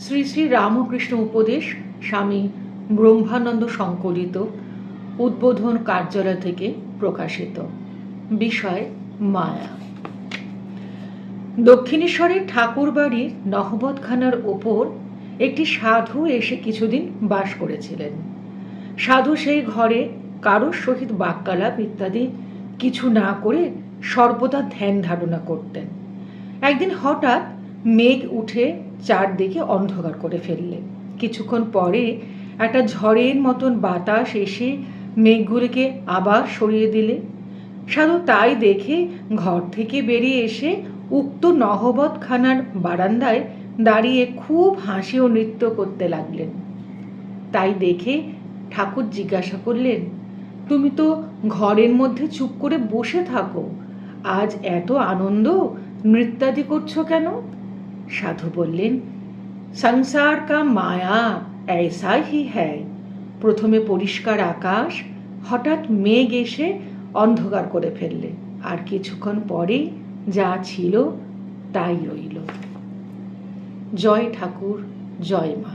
শ্রী শ্রী রামকৃষ্ণ উপদেশ, স্বামী ব্রহ্মানন্দ সংকলিত, উদ্বোধন কার্যালয় থেকে প্রকাশিত। বিষয়, মায়া। দক্ষিণেশ্বরের ঠাকুরবাড়ির নহবতখানার ওপর একটি সাধু এসে কিছুদিন বাস করেছিলেন। সাধু সেই ঘরে কারোর সহিত বাক্যালাপ ইত্যাদি কিছু না করে সর্বদা ধ্যান ধারণা করতেন। একদিন হঠাৎ মেঘ উঠে চারদিকে অন্ধকার করে ফেললে। কিছুক্ষণ পরে একটা ঝড়ের মতন বাতাস এসে মেঘগুলিকে আবার সরিয়ে দিলে। সাধু তাই দেখে ঘর থেকে বেরিয়ে এসে উক্ত নহবতখানার বারান্দায় দাঁড়িয়ে খুব হাসি ও নৃত্য করতে লাগলেন। তাই দেখে ঠাকুর জিজ্ঞাসা করলেন, তুমি তো ঘরের মধ্যে চুপ করে বসে থাকো, আজ এত আনন্দ, নৃত্যাদি করছ কেন? সাধু বললেন সংসার কা মায়া ऐसा ही है প্রথমে পরিষ্কার আকাশ হঠাৎ মেঘ এসে অন্ধকার করে ফেললে আর কিছুক্ষণ পরেই যা ছিল তাই রইল জয় ঠাকুর জয় মা